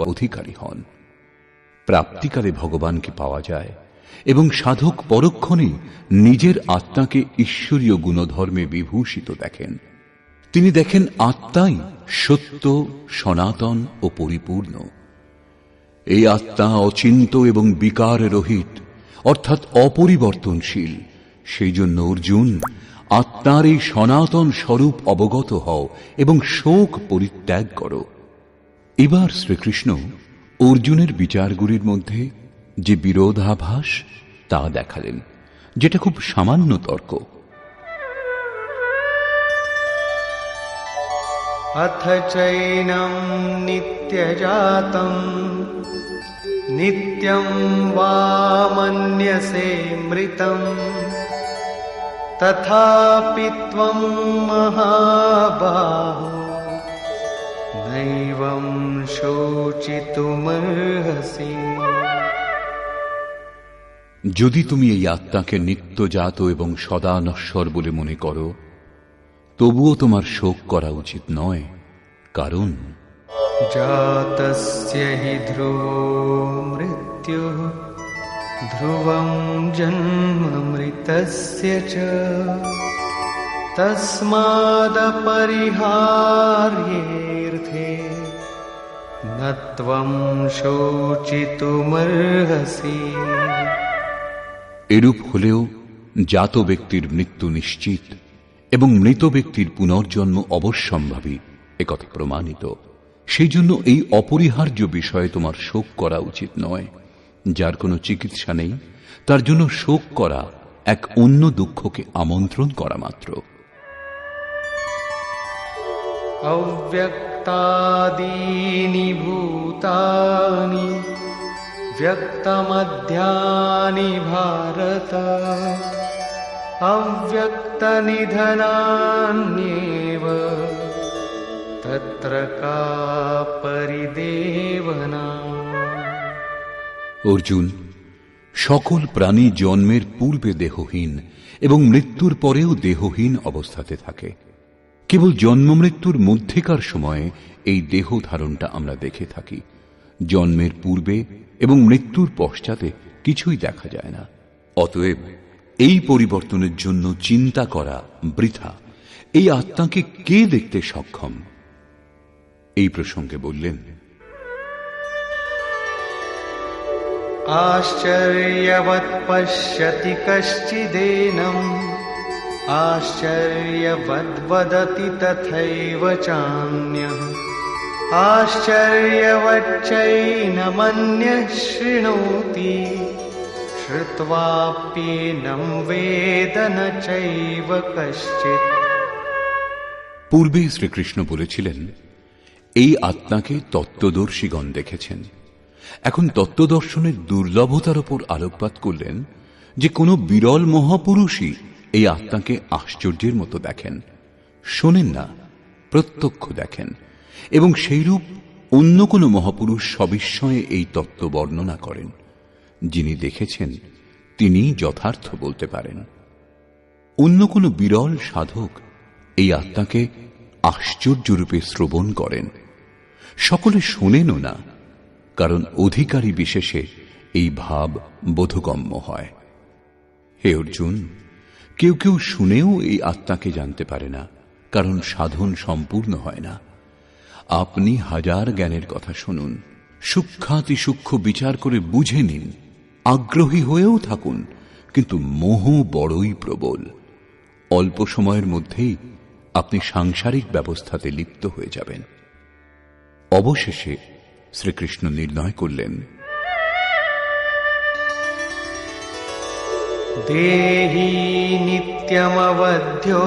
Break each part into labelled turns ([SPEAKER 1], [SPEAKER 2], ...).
[SPEAKER 1] অধিকারী হন। প্রাপ্তিকালে ভগবানকে পাওয়া যায় এবং সাধক পরক্ষণেই নিজের আত্মাকে ঈশ্বরীয় গুণধর্মে বিভূষিত দেখেন। তিনি দেখেন আত্মাই সত্য, সনাতন ও পরিপূর্ণ। এই আত্মা অচিন্ত এবং বিকার রহিত অর্থাৎ অপরিবর্তনশীল। সেই জন্য অর্জুন, আত্মার এই সনাতন স্বরূপ অবগত হও এবং শোক পরিত্যাগ করো। এবার শ্রীকৃষ্ণ অর্জুনের বিচারগুলির মধ্যে যে বিরোধাভাস তা দেখালেন যেটা খুব সামান্য তর্ক
[SPEAKER 2] अथ चैनं नित्यजातं नित्यं वा मन्यसे मृतम् तथापि त्वं महाबाहो नैवं শোচিতুমর্হসি
[SPEAKER 1] যদি তুমি এই আত্মাকে নিত্যজাত এবং সদা নশ্বর বলে মনে করো তবুও তোমার শোক করা উচিত নয় কারণ
[SPEAKER 2] জাতস্য ধ্রুব মৃত্যু ধ্রুবম জন্ম মৃতস্য চ। तस्मादपरिहार्येऽर्थे न त्वं शोचितुमर्हसि
[SPEAKER 1] এরূপ হলেও জাত ব্যক্তির মৃত্যু নিশ্চিত এবং মৃত ব্যক্তির পুনর্জন্ম অবশ্যম্ভাবী একথা প্রমাণিত সেই জন্য এই অপরিহার্য বিষয়ে তোমার শোক করা উচিত নয় যার কোনো চিকিৎসা নেই তার জন্য শোক করা এক অন্য দুঃখকে আমন্ত্রণ করা মাত্র
[SPEAKER 2] अव्यक्तादीनि भूतानि व्यक्तमध्यानि भारत अव्यक्तनिधनान्येव तत्र का परिदेवना
[SPEAKER 1] অর্জুন সকল প্রাণী জন্মের পূর্বে দেহহীন এবং মৃত্যুর পরেও দেহহীন অবস্থাতে থাকে কেবল জন্ম মৃত্যুর মধ্যেকার সময়ে এই দেহ ধারণটা আমরা দেখে থাকি জন্মের পূর্বে এবং মৃত্যুর পশ্চাতে কিছুই দেখা যায় না অতএব এই পরিবর্তনের জন্য চিন্তা করা বৃথা এই আত্মাকে কে দেখতে সক্ষম এই প্রসঙ্গে বললেন
[SPEAKER 2] आश्चर्यवत् पश्यति कश्चिदेनम् आश्चर्यवद्वदति तथैव चान्यः आश्चर्यवच्चैनमन्यः शृणोति श्रुत्वाप्येनं वेद न चैव कश्चित्
[SPEAKER 1] পূর্বে শ্রীকৃষ্ণ বলেছিলেন এই আত্মাকে তত্ত্বদর্শীগণ দেখেছেন এখন তত্ত্বদর্শনের দুর্লভতার উপর আলোকপাত করলেন যে কোনো বিরল মহাপুরুষই এই আত্মাকে আশ্চর্যের মতো দেখেন। শোনেন না, প্রত্যক্ষ দেখেন। এবং সেইরূপ অন্য কোনো মহাপুরুষ সবিস্ময়ে এই তত্ত্ব বর্ণনা করেন, যিনি দেখেছেন, তিনি যথার্থ বলতে পারেন। অন্য কোনো বিরল সাধক এই আত্মাকে আশ্চর্যরূপে শ্রবণ করেন। সকলে শোনেনও না, কারণ অধিকারী বিশেষে এই ভাব বোধগম্য হয়। হে অর্জুন কেউ কেউ শুনেও এই আত্মাকে জানতে পারে না, কারণ সাধন সম্পূর্ণ হয় না। আপনি হাজার জ্ঞানের কথা শুনুন, সূক্ষাতি সূক্ষ্ম বিচার করে বুঝে নিন, আগ্রহী হয়েও থাকুন, কিন্তু মোহ বড়ই প্রবল। অল্প সময়ের মধ্যেই আপনি সাংসারিক ব্যবস্থাতে লিপ্ত হয়ে যাবেন। অবশেষে শ্রীকৃষ্ণ নির্ণয় করলেন
[SPEAKER 2] देही नित्यमवध्योऽयम्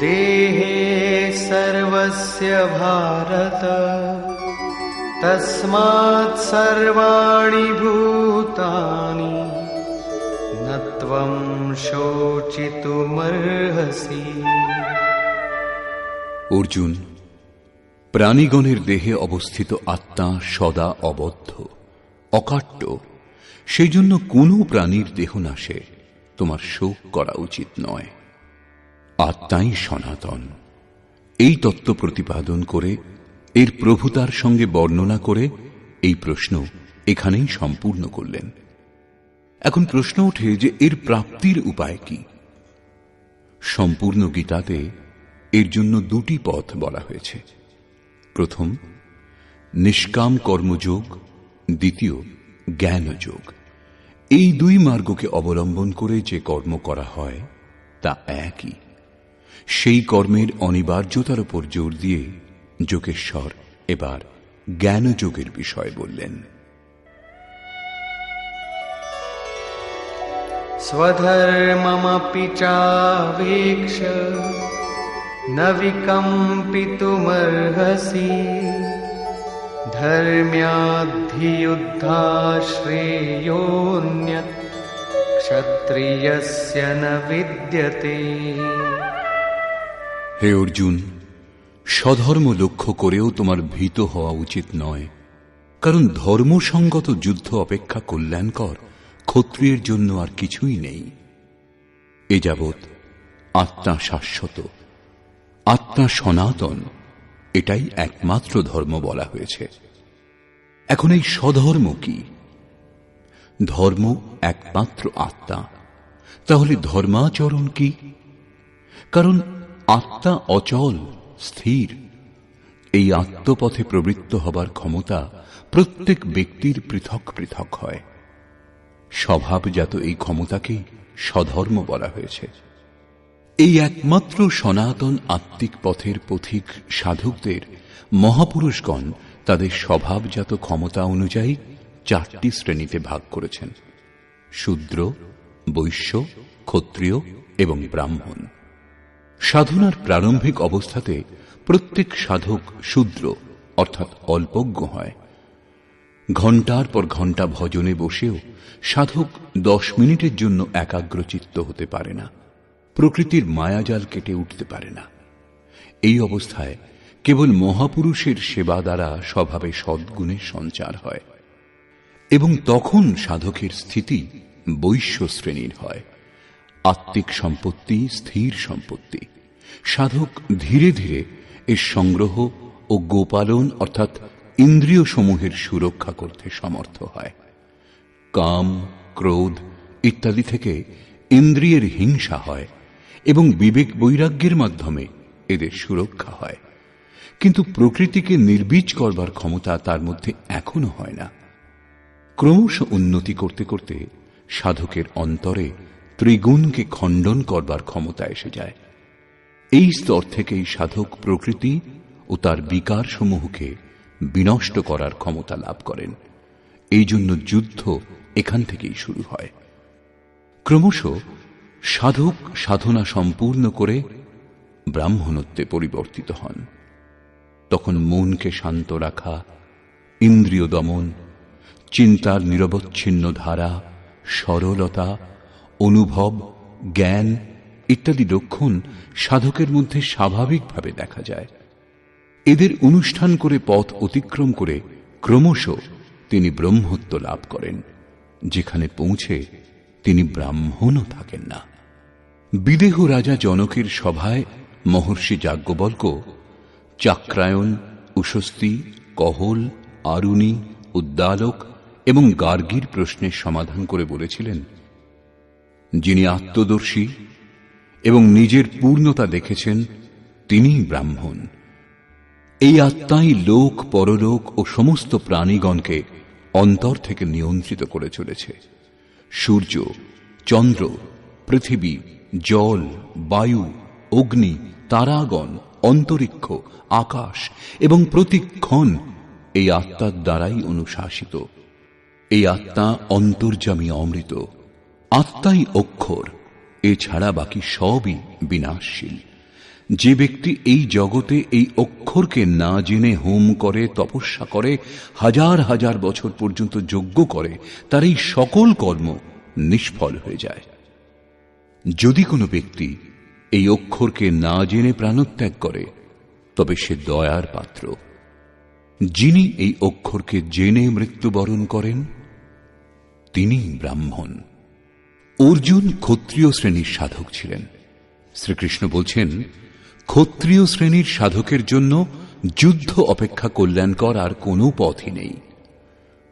[SPEAKER 2] देहे सर्वस्य भारत तस्मात् सर्वाणि भूतानि न त्वं शोचितुमर्हसि
[SPEAKER 1] অর্জুন প্রাণীগণের দেহে অবস্থিত আত্মা সদা অবদ্ধ অকাট্য সেই জন্য কোনো প্রাণীর দেহ নাশে, তোমার শোক করা উচিত নয়। আত্মাই সনাতন। এই তত্ত্ব প্রতিপাদন করে, এর প্রভুতার সঙ্গে বর্ণনা করে, এই প্রশ্ন এখানেই সম্পূর্ণ করলেন। এখন প্রশ্ন ওঠে যে এর প্রাপ্তির উপায় কি? সম্পূর্ণ গীতাতে এর জন্য দুটি পথ বলা হয়েছে। প্রথম, নিষ্কাম কর্মযোগ, দ্বিতীয় জ্ঞানযোগ এই দুই মার্গকে অবলম্বন করে যে কর্ম করা হয় তা একই সেই কর্মের অনিবার্যতার উপর জোর দিয়ে যোগেশ্বর এবার জ্ঞানযোগের বিষয় বললেন
[SPEAKER 2] स्वधर्ममपि चावेक्ष न विकम्पितुमर्हसि धर्म्याद्धियुद्धाश्रेयोऽन्यत् क्षत्रियस्य न विद्यते
[SPEAKER 1] হে অর্জুন স্বধর্ম লক্ষ্য করেও তোমার ভীত হওয়া উচিত নয় কারণ ধর্মসঙ্গত যুদ্ধ অপেক্ষা কল্যাণকর ক্ষত্রিয়ের জন্য আর কিছুই নেই এ যাবৎ আত্মা শাশ্বত আত্মা সনাতন এটাই একমাত্র ধর্ম বলা হয়েছে এখন এই স্বধর্ম কি? ধর্ম একমাত্র আত্মা। তাহলে ধর্মাচরণ কি? কারণ আত্মা অচল, স্থির। এই আত্মপথে প্রবৃত্ত হবার ক্ষমতা প্রত্যেক ব্যক্তির পৃথক পৃথক হয়। স্বভাবজাত এই ক্ষমতাকে স্বধর্ম বলা হয়েছে। এই একমাত্র সনাতন আত্মিক পথের পথিক সাধকদের মহাপুরুষগণ তাদের স্বভাবজাত ক্ষমতা অনুযায়ী চারটি শ্রেণীতে ভাগ করেছেন। শূদ্র, বৈশ্য, ক্ষত্রিয় এবং ব্রাহ্মণ। সাধনার প্রারম্ভিক অবস্থাতে প্রত্যেক সাধক শূদ্র, অর্থাৎ অল্পজ্ঞ হয়। ঘণ্টার পর ঘণ্টা ভজনে বসেও সাধক দশ মিনিটের জন্য একাগ্রচিত্ত হতে পারে না। প্রকৃতির মায়াজাল কেটে উঠতে পারে না। এই অবস্থায় কেবল মহাপুরুষের সেবা দ্বারা স্বভাবে সদ্গুণের সঞ্চার হয়, এবং তখন সাধকের স্থিতি বৈশ্য শ্রেণির হয়। আত্মিক সম্পত্তি, স্থির সম্পত্তি। সাধক ধীরে ধীরে এর সংগ্রহ ও গোপালন, অর্থাৎ ইন্দ্রিয় সমূহের সুরক্ষা করতে সমর্থ হয়। কাম, ক্রোধ ইত্যাদি থেকে ইন্দ্রিয়ের হিংসা হয়, এবং বিবেক বৈরাগ্যের মাধ্যমে এদের সুরক্ষা হয়। কিন্তু প্রকৃতিকে নির্বীজ করবার ক্ষমতা তার মধ্যে এখনও হয় না। ক্রমশ উন্নতি করতে করতে সাধকের অন্তরে ত্রিগুণকে খণ্ডন করবার ক্ষমতা এসে যায়। এই স্তর থেকেই সাধক প্রকৃতি ও তার বিকার সমূহকে বিনষ্ট করার ক্ষমতা লাভ করেন। এই জন্য যুদ্ধ এখান থেকেই শুরু হয়। ক্রমশ সাধক সাধনা সম্পূর্ণ করে ব্রাহ্মণত্বে পরিবর্তিত হন। তখন মনকে শান্ত রাখা, ইন্দ্রিয় দমন, চিন্তার নিরবচ্ছিন্ন ধারা, সরলতা, অনুভব, জ্ঞান ইত্যাদি লক্ষণ সাধকের মধ্যে স্বাভাবিকভাবে দেখা যায়। এদের অনুষ্ঠান করে পথ অতিক্রম করে ক্রমশ তিনি ব্রহ্মত্ব লাভ করেন। যেখানে পৌঁছে তিনি ব্রাহ্মণও থাকেন না। বিদেহ রাজা জনকের সভায় মহর্ষি যাজ্ঞবল্ক চাক্রায়ণ, উশস্তি, কহল আরুণী উদ্দালক এবং গার্গীর প্রশ্নের সমাধান করে বলেছিলেন, যিনি আত্মদর্শী এবং নিজের পূর্ণতা দেখেছেন, তিনিই ব্রাহ্মণ। এই আত্মাই লোক, পরলোক ও সমস্ত প্রাণীগণকে অন্তর থেকে নিয়ন্ত্রিত করে চলেছে। সূর্য, চন্দ্র, পৃথিবী, জল, বায়ু, অগ্নি, তারাগণ অন্তরিক্ষ, আকাশ এবং প্রতিক্ষণ এই আত্মার দ্বারাই অনুশাসিত। এই আত্মা অন্তর্জামী অমৃত। আত্মাই অক্ষর, এছাড়া বাকি সবই বিনাশশীল। যে ব্যক্তি এই জগতে এই অক্ষরকে না জেনে হোম করে, তপস্যা করে, হাজার হাজার বছর পর্যন্ত যজ্ঞ করে, তার এই সকল কর্ম নিষ্ফল হয়ে যায়। যদি কোনো ব্যক্তি এই অক্ষরকে না জেনে প্রাণত্যাগ করে, তবে সে দয়ার পাত্র। যিনি এই অক্ষরকে জেনে মৃত্যুবরণ করেন তিনি ব্রাহ্মণ। অর্জুন ক্ষত্রিয় শ্রেণির সাধক ছিলেন। শ্রীকৃষ্ণ বলছেন, ক্ষত্রিয় শ্রেণির সাধকের জন্য যুদ্ধ অপেক্ষা কল্যাণকর আর কোনো পথই নেই।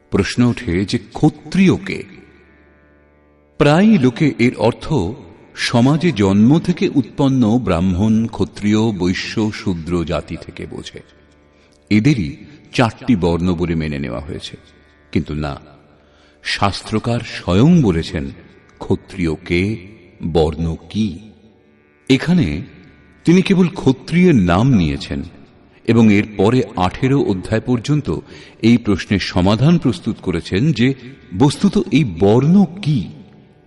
[SPEAKER 1] প্রশ্ন ওঠে যে ক্ষত্রিয়কে প্রায় লোকে এর অর্থ সমাজে জন্ম থেকে উৎপন্ন ব্রাহ্মণ, ক্ষত্রিয়, বৈশ্য, শূদ্র জাতি থেকে বোঝে। এদেরই চারটি বর্ণ বলে মেনে নেওয়া হয়েছে। কিন্তু না, শাস্ত্রকার স্বয়ং বলেছেন, ক্ষত্রিয় কে, বর্ণ কি? এখানে তিনি কেবল ক্ষত্রিয়ের নাম নিয়েছেন এবং এর পরে আঠেরো অধ্যায় পর্যন্ত এই প্রশ্নের সমাধান প্রস্তুত করেছেন যে, বস্তুত এই বর্ণ কি?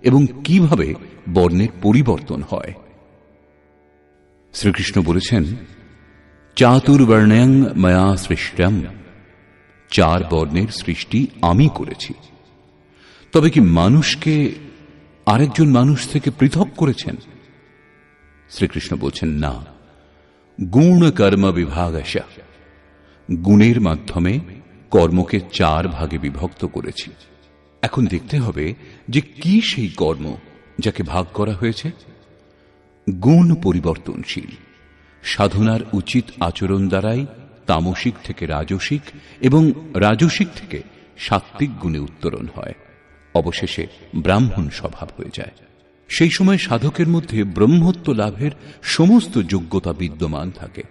[SPEAKER 1] এবং কীভাবে বর্ণের পরিবর্তন হয়। শ্রীকৃষ্ণ বলেছেন, চাতুর্বর্ণয়ং ময়া সৃষ্টম চার বর্ণের সৃষ্টি আমি করেছি। তবে কি মানুষকে আরেকজন মানুষ থেকে পৃথক করেছেন? শ্রীকৃষ্ণ বলছেন, না। গুণ কর্ম বিভাগ গুণের মাধ্যমে কর্মকে চার ভাগে বিভক্ত করেছি। এখন দেখতে হবে যে কি সেই কর্ম যাকে ভাগ করা হয়েছে। গুণ পরিবর্তনশীল, সাধনার উচিত আচরণ দ্বারাই তামসিক থেকে রাজসিক এবং রাজসিক থেকে সাত্ত্বিক গুণে উত্তরণ হয়। অবশেষে ব্রাহ্মণ স্বভাব হয়ে যায়। সেই সময় সাধকের মধ্যে ব্রহ্মত্ব লাভের সমস্ত যোগ্যতা বিদ্যমান থাকে।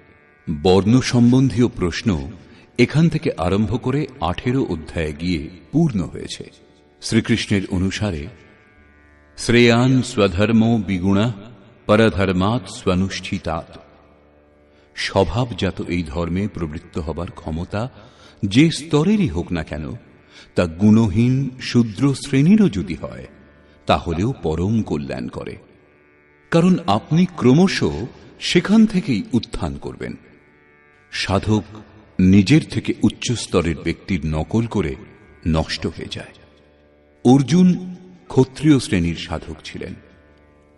[SPEAKER 1] বর্ণ সম্বন্ধীয় প্রশ্ন এখান থেকে আরম্ভ করে আঠেরো অধ্যায়ে গিয়ে পূর্ণ হয়েছে। শ্রীকৃষ্ণের অনুসারে, শ্রেয়ান স্বধর্ম বিগুণা, পরধর্মাৎ স্বনুষ্ঠিতাৎ। স্বভাবজাত এই ধর্মে প্রবৃত্ত হবার ক্ষমতা যে স্তরেরই হোক না কেন, তা গুণহীন শূদ্র শ্রেণীরও যদি হয়, তাহলেও পরম কল্যাণ করে। কারণ আপনি ক্রমশ সেখান থেকেই উত্থান করবেন। সাধক নিজের থেকে উচ্চ স্তরের ব্যক্তির নকল করে নষ্ট হয়ে যায়। অর্জুন ক্ষত্রিয় শ্রেণির সাধক ছিলেন।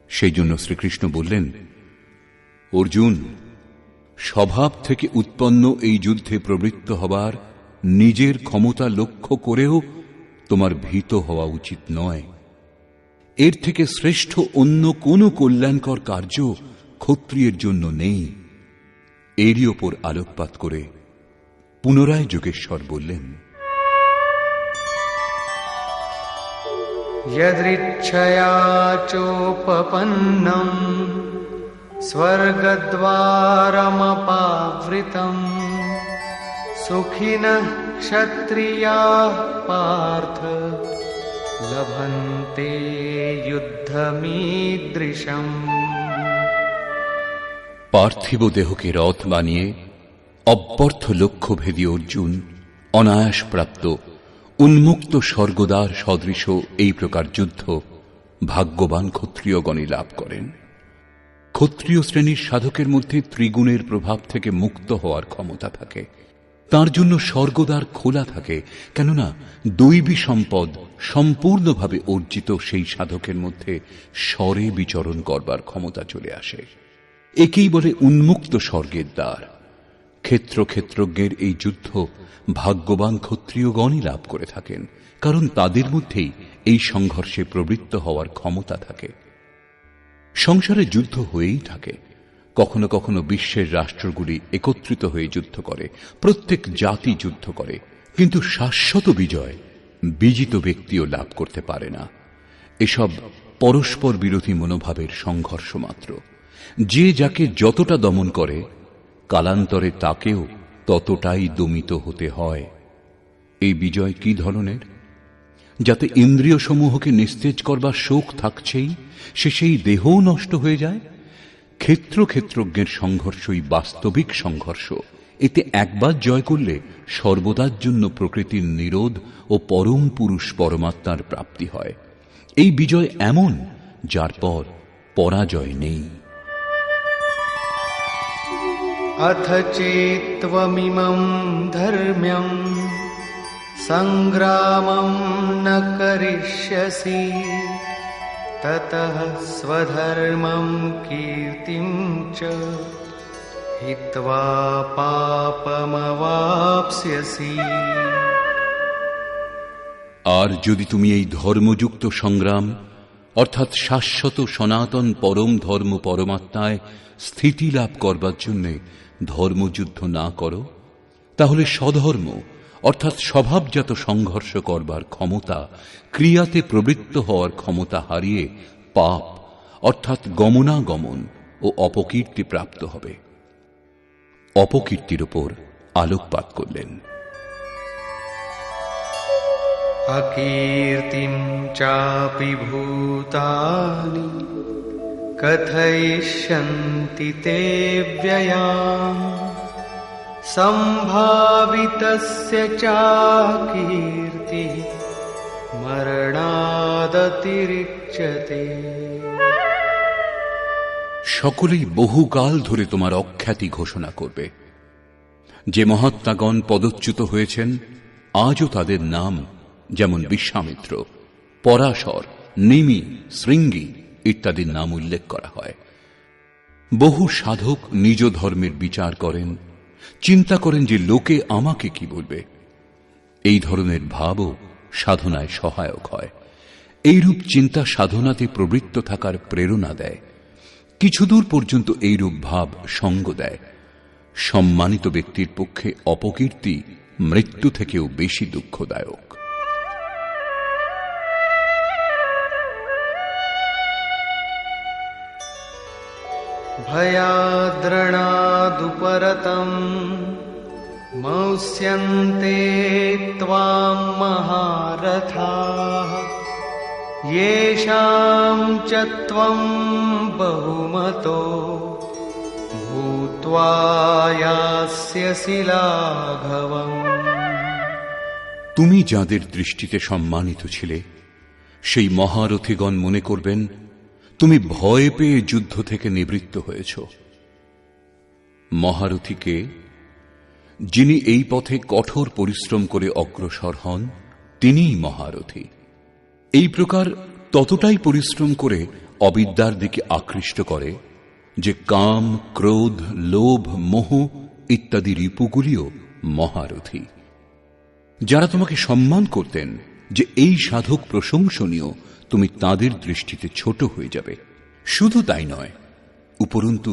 [SPEAKER 1] সেই জন্য শ্রীকৃষ্ণ বললেন, অর্জুন, স্বভাব থেকে উৎপন্ন এই যুদ্ধে প্রবৃত্ত হবার নিজের ক্ষমতা লক্ষ্য করেও তোমার ভীত হওয়া উচিত নয়। এর থেকে শ্রেষ্ঠ অন্য কোনো কল্যাণকর কার্য ক্ষত্রিয়ের জন্য নেই। এরই ওপর আলোকপাত করে পুনরায় যোগেশ্বর বললেন
[SPEAKER 2] यदृच्छया चोपपन्नम् स्वर्गद्वारमपावृतम् सुखिनः क्षत्रियाः पार्थ लभन्ते युद्धमीदृशम्
[SPEAKER 1] পার্থিব দেহকে রথ বানিয়ে অব্যর্থ লক্ষ্যভেদী অর্জুন অনায়াস প্রাপ্ত উন্মুক্ত স্বর্গদ্বার সদৃশ এই প্রকার যুদ্ধ ভাগ্যবান ক্ষত্রিয়গণে লাভ করেন। ক্ষত্রিয় শ্রেণির সাধকের মধ্যে ত্রিগুণের প্রভাব থেকে মুক্ত হওয়ার ক্ষমতা থাকে। তার জন্য স্বর্গদ্বার খোলা থাকে, কেননা দৈবী সম্পদ সম্পূর্ণভাবে অর্জিত সেই সাধকের মধ্যে স্বরে বিচরণ করবার ক্ষমতা চলে আসে। একেই বলে উন্মুক্ত স্বর্গের দ্বার। ক্ষেত্র ক্ষেত্রজ্ঞের এই যুদ্ধ ভাগ্যবান ক্ষত্রিয়গণই লাভ করে থাকেন, কারণ তাদের মধ্যেই এই সংঘর্ষে প্রবৃত্ত হওয়ার ক্ষমতা থাকে। সংসারে যুদ্ধ হয়েই থাকে। কখনো কখনো বিশ্বের রাষ্ট্রগুলি একত্রিত হয়ে যুদ্ধ করে, প্রত্যেক জাতি যুদ্ধ করে, কিন্তু শাশ্বত বিজয় বিজিত ব্যক্তিও লাভ করতে পারে না। এসব পরস্পর বিরোধী মনোভাবের সংঘর্ষ মাত্র। যে যাকে যতটা দমন করে কালান্তরে তাকেও ততটাই দমিত হতে হয়। এই বিজয় কি ধরনের? যাতে ইন্দ্রিয় সমূহকে নিস্তেজ করবার শোক থাকছেই, সে সেই দেহও নষ্ট হয়ে যায়? ক্ষেত্র ক্ষেত্রজ্ঞের সংঘর্ষই বাস্তবিক সংঘর্ষ। এতে একবার জয় করলে সর্বদার জন্য প্রকৃতির নিরোধ ও পরম পুরুষ পরমাত্মার প্রাপ্তি হয়। এই বিজয় এমন যার পর পরাজয় নেই।
[SPEAKER 2] अथ चेत्त्वमिमं धर्म्यम् सङ्ग्रामं न करिष्यसि ततः स्वधर्मं कीर्तिं च हित्वा पापमवाप्स्यसि
[SPEAKER 1] আর যদি তুমি এই ধর্মযুক্ত সংগ্রাম অর্থাৎ শাশ্বত সনাতন পরম ধর্ম পরমাত্মায় স্থিতি লাভ করবার জন্য ধর্মযুদ্ধ না করো, তাহলে সধর্ম অর্থাৎ স্বভাবজাত সংঘর্ষ করবার ক্ষমতা, ক্রিয়াতে প্রবৃত্ত হওয়ার ক্ষমতা হারিয়ে পাপ, অর্থাৎ গমনাগমন ও অপকীর্তি প্রাপ্ত হবে। অপকীর্তির ওপর আলোকপাত করলেন।
[SPEAKER 2] অকীর্তিম চাপি ভূতানি। कथयिष्यन्ति ते व्ययाम् सम्भावितस्य चाकीर्तिः मरणादतिरिच्यते
[SPEAKER 1] সকলেই বহুকাল ধরে তোমার অখ্যাতি ঘোষণা করবে যে মহাত্মাগণ পদচ্যুত হয়েছেন আজও তাদের নাম যেমন বিশ্বামিত্র পরাশর নিমি শৃঙ্গী ইত্যাদির নাম উল্লেখ করা হয়। বহু সাধক নিজ ধর্মের বিচার করেন। চিন্তা করেন যে লোকে আমাকে কি বলবে। এই ধরনের ভাবও সাধনায় সহায়ক হয়। এইরূপ চিন্তা সাধনাতে প্রবৃত্ত থাকার প্রেরণা দেয়। কিছুদূর পর্যন্ত এইরূপ ভাব সঙ্গ দেয়। সম্মানিত ব্যক্তির পক্ষে অপকীর্তি মৃত্যু থেকেও বেশি দুঃখদায়ক।
[SPEAKER 2] भयाद्रणादुपरतम् मौस्यन्ते त्वां महारथाः येषां च त्वं बहुमतो भूत्वा यास्यसि लाघवम्
[SPEAKER 1] তুমি যাদের দৃষ্টিতে সম্মানিত ছিলে সেই মহারথীগণ মনে করবেন তুমি ভয় পেয়ে যুদ্ধ থেকে নিবৃত্ত হয়েছ। মহারথীকে, যিনি এই পথে কঠোর পরিশ্রম করে অগ্রসর হন, তিনিই মহারথী। এই প্রকার ততটাই পরিশ্রম করে অবিদ্যার দিকে আকৃষ্ট করে যে কাম, ক্রোধ, লোভ, মোহ ইত্যাদি রিপুগুলিও মহারথী। যারা তোমাকে সম্মান করতেন যে এই সাধক প্রশংসনীয় তুমি তাদের দৃষ্টিতে ছোট হয়ে যাবে শুধু তাই নয় উপরন্তু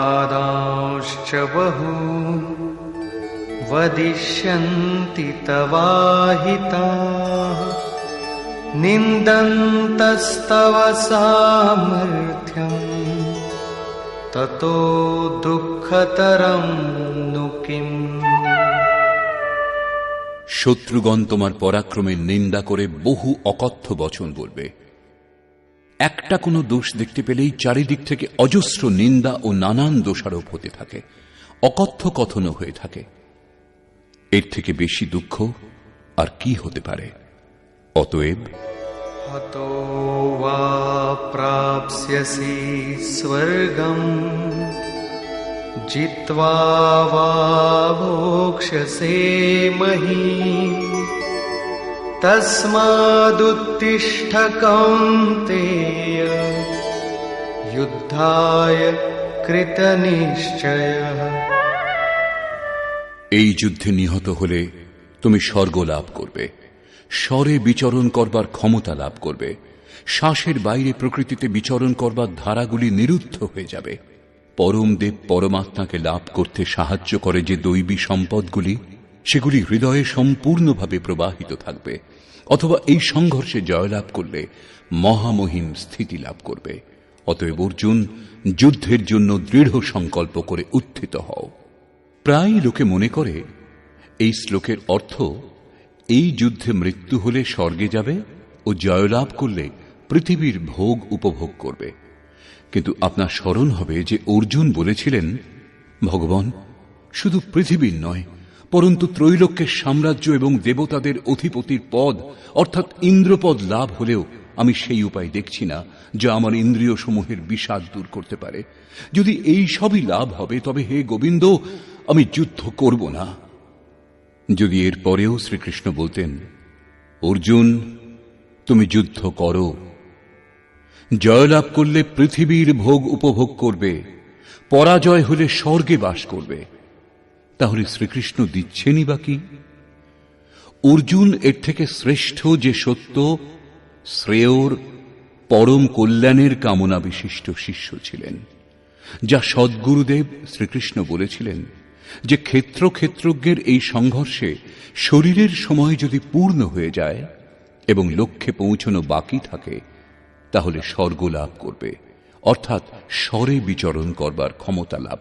[SPEAKER 2] अवाच्यवादांश्च बहून् वदिष्यन्ति तवाहिताः निन्दन्तस्तव सामर्थ्यम् ततो दुःखतरं नु किम्
[SPEAKER 1] শত্রুগণ তোমার পরাক্রমের নিন্দা করে বহু অকথ্য বচন বলবে। একটা কোনো দোষ দেখতে পেলেই চারিদিক থেকে অজস্র নিন্দা ও নানান দোষারোপ হতে থাকে, অকথ্য কথনও হয়ে থাকে। এর থেকে বেশি দুঃখ আর কি হতে পারে? অতএব
[SPEAKER 2] হতো প্রাপ্স্যসি স্বর্গম। जित्वा वा भोक्ष्यसे महीम् तस्मादुत्तिष्ठ कौन्तेय युद्धाय कृतनिश्चयः
[SPEAKER 1] এই যুদ্ধে নিহত হলে তুমি স্বর্গ লাভ করবে স্বরে বিচরণ করবার ক্ষমতা লাভ করবে শ্বাসের বাইরে প্রকৃতিতে বিচরণ করবার ধারাগুলি নিরুদ্ধ হয়ে যাবে পরম দেব পরমাত্মাকে লাভ করতে সাহায্য করে যে দৈবী সম্পদগুলি, সেগুলি হৃদয়ে সম্পূর্ণভাবে প্রবাহিত থাকবে, অথবা এই সংঘর্ষে জয়লাভ করলে মহামহিম স্থিতি লাভ করবে। অতএব অর্জুন, যুদ্ধের জন্য দৃঢ় সংকল্প করে উত্থিত হও। প্রায় লোকে মনে করে, এই শ্লোকের অর্থ, এই যুদ্ধে মৃত্যু হলে স্বর্গে যাবে ও জয়লাভ করলে পৃথিবীর ভোগ উপভোগ করবে। কিন্তু আপনার স্মরণ হবে যে অর্জুন বলেছিলেন, ভগবান, শুধু পৃথিবীর নয়, পরন্তু ত্রৈলোক্যের সাম্রাজ্য এবং দেবতাদের অধিপতির পদ, অর্থাৎ ইন্দ্রপদ লাভ হলেও আমি সেই উপায় দেখছি না, যা আমার ইন্দ্রিয় সমূহের বিষাদ দূর করতে পারে। যদি এই সবই লাভ হবে, তবে হে গোবিন্দ, আমি যুদ্ধ করব না। যদি এর পরেও শ্রীকৃষ্ণ বলতেন, অর্জুন, তুমি যুদ্ধ করো। জয়লাভ করলে পৃথিবীর ভোগ উপভোগ করবে, পরাজয় হলে স্বর্গে বাস করবে। তাহলে শ্রীকৃষ্ণ দিচ্ছেনই বা কি? অর্জুন এর থেকে শ্রেষ্ঠ যে সত্য, শ্রেয়র পরম কল্যাণের কামনা বিশিষ্ট শিষ্য ছিলেন, যা সদ্গুরুদেব শ্রীকৃষ্ণ বলেছিলেন যে ক্ষেত্র ক্ষেত্রজ্ঞের এই সংঘর্ষে শরীরের সময় যদি পূর্ণ হয়ে যায় এবং লক্ষ্যে পৌঁছনো বাকি থাকে তাহলে স্বর্গ লাভ করবে। অর্থাৎ স্বরে বিচরণ করবার ক্ষমতা লাভ